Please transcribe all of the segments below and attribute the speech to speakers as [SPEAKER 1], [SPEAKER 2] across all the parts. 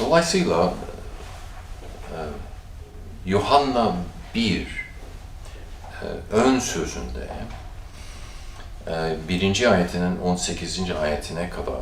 [SPEAKER 1] Dolayısıyla e, Yuhanna 1 e, ön sözünde e, birinci ayetinin 18. ayetine kadar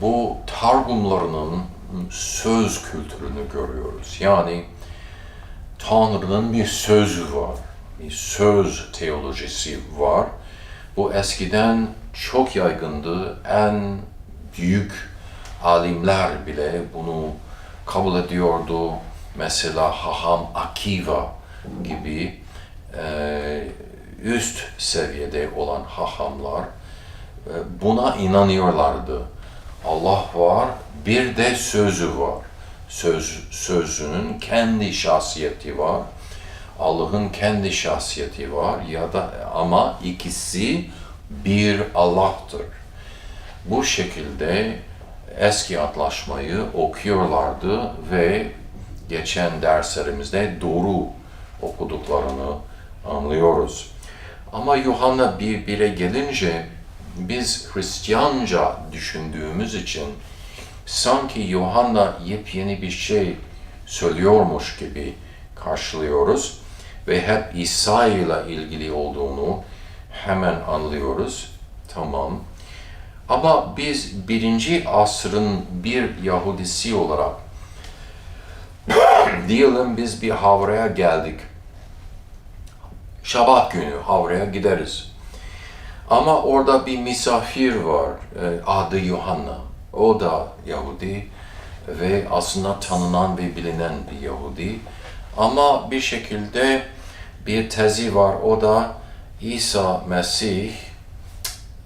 [SPEAKER 1] bu targumlarının söz kültürünü görüyoruz. Yani Tanrı'nın bir sözü var, bir söz teolojisi var. Bu eskiden çok yaygındı. En büyük alimler bile bunu kabul ediyordu. Mesela Haham Akiva gibi e, üst seviyede olan hahamlar e, buna inanıyorlardı. Allah var, bir de sözü var. Söz, sözünün kendi şahsiyeti var. Allah'ın kendi şahsiyeti var ya da ama ikisi bir Allah'tır. Bu şekilde eski antlaşmayı okuyorlardı ve geçen derslerimizde doğru okuduklarını anlıyoruz. Ama Yuhanna 1.1'e gelince biz Hristiyanca düşündüğümüz için sanki Yuhanna yepyeni bir şey söylüyormuş gibi karşılıyoruz ve hep İsa ile ilgili olduğunu hemen anlıyoruz. Tamam. Ama biz birinci asrın bir Yahudisi olarak diyelim biz bir havraya geldik. Şabat günü havraya gideriz. Ama orada bir misafir var, e, adı Yuhanna. O da Yahudi ve aslında tanınan ve bilinen bir Yahudi. Ama bir şekilde bir tezi var, o da İsa Mesih,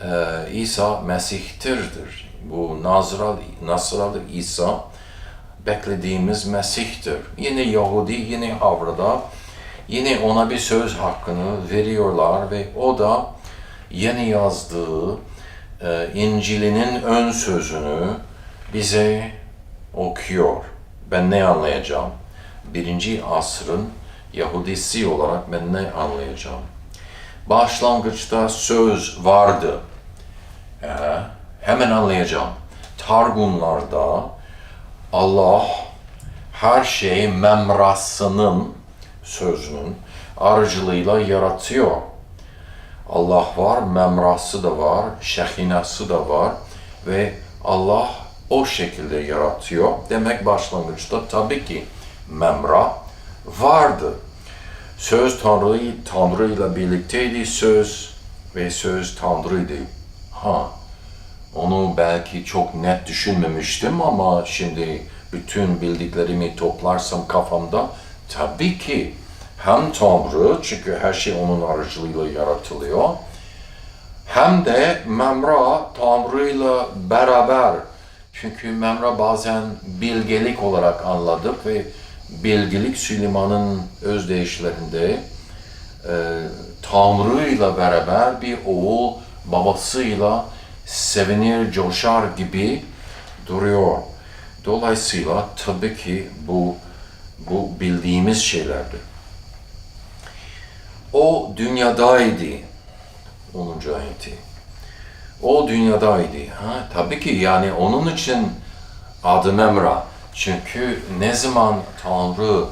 [SPEAKER 1] e, İsa Mesih'tirdir. Bu Nazralı, Nasralı İsa beklediğimiz Mesih'tir. Yine Yahudi, yine Avrada, yine ona bir söz hakkını veriyorlar ve o da yeni yazdığı e, İncil'inin ön sözünü bize okuyor. Ben ne anlayacağım? Birinci asrın Yahudisi olarak ben ne anlayacağım? Başlangıçta söz vardı. Ee, hemen anlayacağım. Targumlarda Allah her şeyi memrasının sözünün aracılığıyla yaratıyor. Allah var, memrası da var, şehinası da var ve Allah o şekilde yaratıyor. Demek başlangıçta tabii ki memra vardı. Söz Tanrı, Tanrı ile birlikteydi söz ve söz Tanrı'ydı. Ha, onu belki çok net düşünmemiştim ama şimdi bütün bildiklerimi toplarsam kafamda tabii ki hem Tanrı çünkü her şey onun aracılığıyla yaratılıyor hem de Memra Tanrı ile beraber çünkü Memra bazen bilgelik olarak anladık ve bilgelik Süleyman'ın özdeyişlerinde e, Tanrı beraber bir oğul babasıyla sevinir, coşar gibi duruyor. Dolayısıyla tabii ki bu bu bildiğimiz şeylerdir. O dünyadaydı. 10. ayeti. O dünyadaydı. Ha, tabii ki yani onun için adı Memra. Çünkü ne zaman Tanrı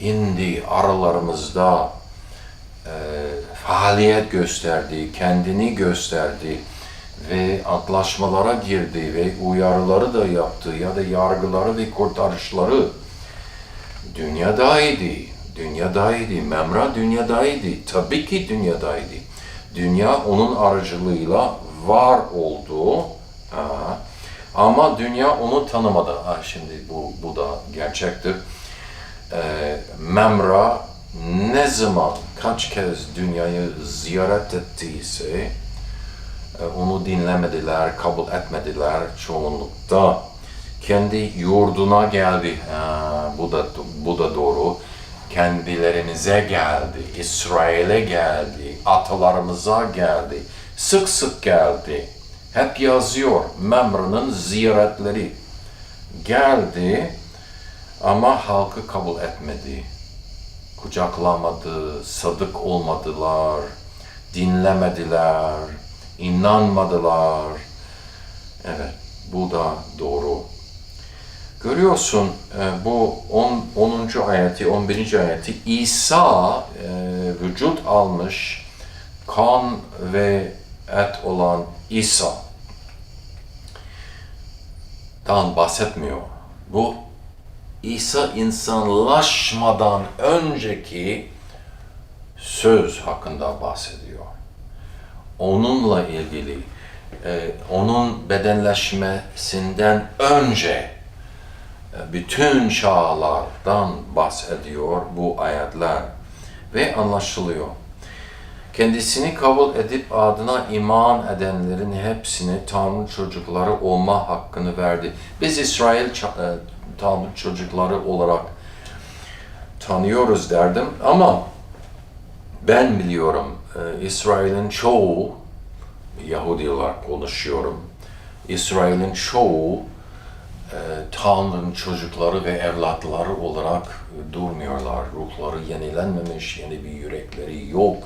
[SPEAKER 1] indi aralarımızda e, faaliyet gösterdi, kendini gösterdi ve antlaşmalara girdi ve uyarıları da yaptı ya da yargıları ve kurtarışları dünyadaydı. Dünyadaydı. Memra dünyadaydı. Tabii ki dünyadaydı. Dünya onun aracılığıyla var oldu. Ha. Ama dünya onu tanımadı. Ha, şimdi bu, bu da gerçektir. Ee, Memra ne zaman, kaç kez dünyayı ziyaret ettiyse e, onu dinlemediler, kabul etmediler çoğunlukta. Kendi yurduna geldi. Ha, bu da bu da doğru. Kendilerinize geldi, İsrail'e geldi, atalarımıza geldi, sık sık geldi. Hep yazıyor Memra'nın ziyaretleri. Geldi ama halkı kabul etmedi. Kucaklamadı, sadık olmadılar, dinlemediler, inanmadılar. Evet, bu da doğru. Görüyorsun e, bu 10. 10. ayeti, 11. ayeti İsa e, vücut almış kan ve et olan İsa dan bahsetmiyor. Bu İsa insanlaşmadan önceki söz hakkında bahsediyor. Onunla ilgili, e, onun bedenleşmesinden önce e, bütün çağlardan bahsediyor bu ayetler ve anlaşılıyor. Kendisini kabul edip adına iman edenlerin hepsine Tanrı çocukları olma hakkını verdi. Biz İsrail e, Tanrı çocukları olarak tanıyoruz derdim ama ben biliyorum e, İsrail'in çoğu Yahudi olarak konuşuyorum. İsrail'in çoğu e, Tanrı'nın çocukları ve evlatları olarak durmuyorlar. Ruhları yenilenmemiş, yeni bir yürekleri yok.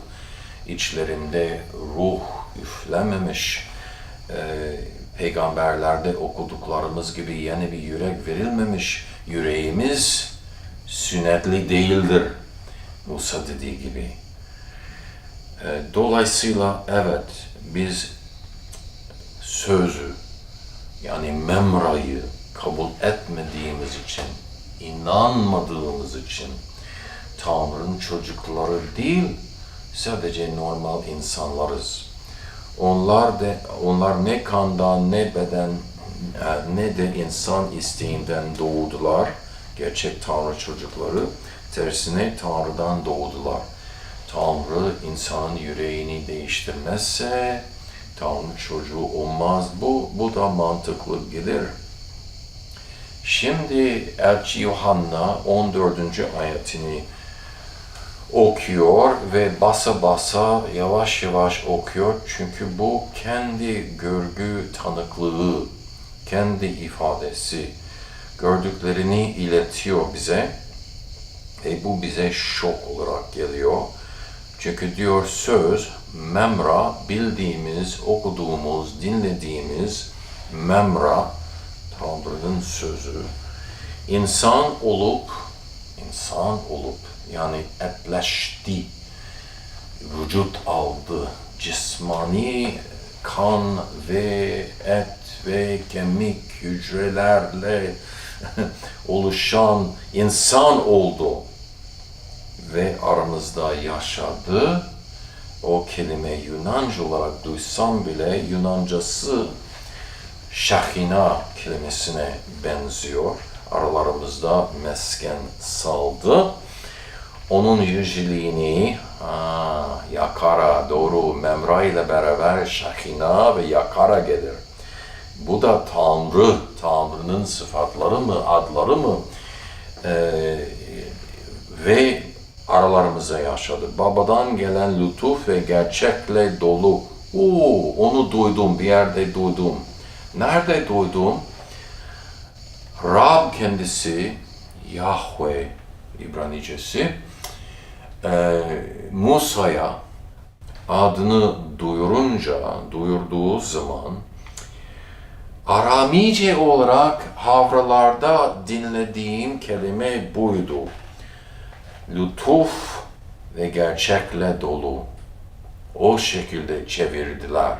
[SPEAKER 1] İçlerinde ruh üflememiş. E, peygamberlerde okuduklarımız gibi yeni bir yürek verilmemiş. Yüreğimiz sünnetli değildir. Musa dediği gibi. E, dolayısıyla evet biz sözü yani memrayı kabul etmediğimiz için, inanmadığımız için Tanrı'nın çocukları değil, sadece normal insanlarız. Onlar da onlar ne kandan ne beden e, ne de insan isteğinden doğdular. Gerçek Tanrı çocukları tersine Tanrı'dan doğdular. Tanrı insanın yüreğini değiştirmezse Tanrı çocuğu olmaz. Bu, bu da mantıklı gelir. Şimdi Elçi Yuhanna 14. ayetini okuyor ve basa basa yavaş yavaş okuyor. Çünkü bu kendi görgü tanıklığı, kendi ifadesi, gördüklerini iletiyor bize. Ve bu bize şok olarak geliyor. Çünkü diyor söz, memra, bildiğimiz, okuduğumuz, dinlediğimiz memra, Tanrı'nın sözü, insan olup, insan olup, yani etleşti, vücut aldı, cismani kan ve et ve kemik hücrelerle oluşan insan oldu ve aramızda yaşadı. O kelime Yunanca olarak duysam bile Yunancası şahina kelimesine benziyor. Aralarımızda mesken saldı. Onun yüceliğini yakara doğru memra ile beraber şahina ve yakara gelir. Bu da Tanrı, Tanrı'nın sıfatları mı, adları mı? Ee, ve aralarımıza yaşadı. Babadan gelen lütuf ve gerçekle dolu. Oo, onu duydum, bir yerde duydum. Nerede duydum? Rab kendisi, Yahweh İbranicesi, e, Musa'ya adını duyurunca, duyurduğu zaman Aramice olarak havralarda dinlediğim kelime buydu. Lütuf ve gerçekle dolu. O şekilde çevirdiler.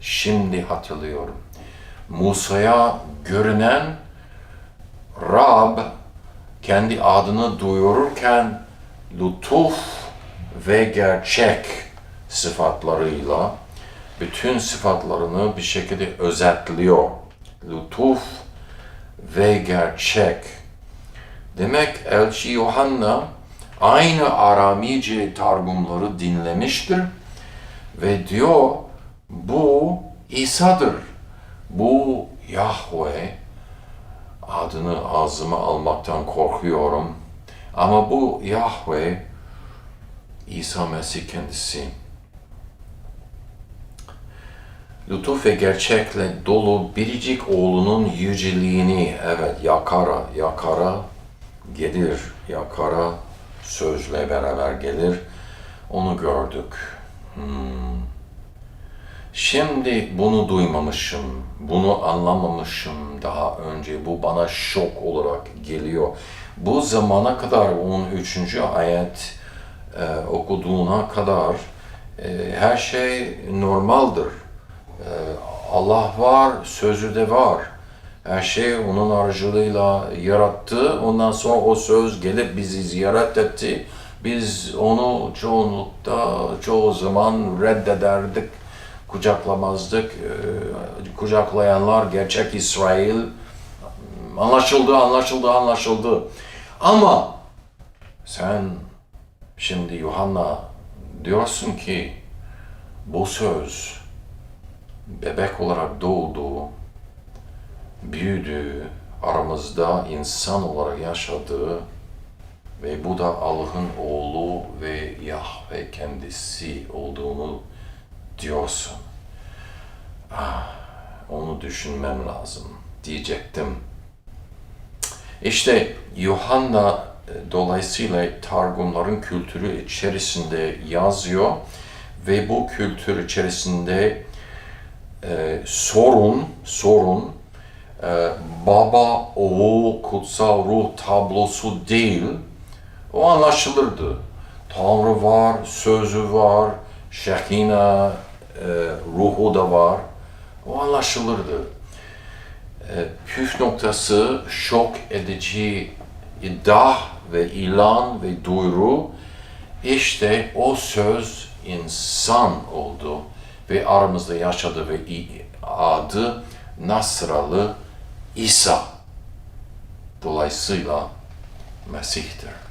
[SPEAKER 1] Şimdi hatırlıyorum. Musa'ya görünen Rab kendi adını duyururken lütuf ve gerçek sıfatlarıyla bütün sıfatlarını bir şekilde özetliyor. Lütuf ve gerçek. Demek Elçi Yohanna aynı Aramice targumları dinlemiştir ve diyor bu İsa'dır. Bu Yahweh adını ağzıma almaktan korkuyorum. Ama bu Yahweh İsa Mesih kendisi. Lütuf ve gerçekle dolu biricik oğlunun yüceliğini evet yakara, yakara gelir, yakara sözle beraber gelir. Onu gördük. Hmm. Şimdi bunu duymamışım, bunu anlamamışım daha önce. Bu bana şok olarak geliyor. Bu zamana kadar 13. ayet e, okuduğuna kadar e, her şey normaldir. E, Allah var, sözü de var. Her şey onun aracılığıyla yarattı. Ondan sonra o söz gelip bizi ziyaret etti. Biz onu çoğunlukta, çoğu zaman reddederdik, kucaklamazdık. Ee, kucaklayanlar gerçek İsrail. Anlaşıldı, anlaşıldı, anlaşıldı. Ama sen şimdi Yuhanna diyorsun ki bu söz bebek olarak doğdu, büyüdü, aramızda insan olarak yaşadı ve bu da Allah'ın oğlu ve Yahve kendisi olduğunu diyorsun. Ah, onu düşünmem lazım diyecektim. İşte Yuhanna e, dolayısıyla Targumların kültürü içerisinde yazıyor ve bu kültür içerisinde e, sorun, sorun e, baba, oğul, kutsal ruh tablosu değil. O anlaşılırdı. Tanrı var, sözü var, Şekina e, ruhu da var. O anlaşılırdı. E, püf noktası şok edici iddia ve ilan ve duyuru işte o söz insan oldu ve aramızda yaşadı ve adı Nasralı İsa. Dolayısıyla Mesih'tir.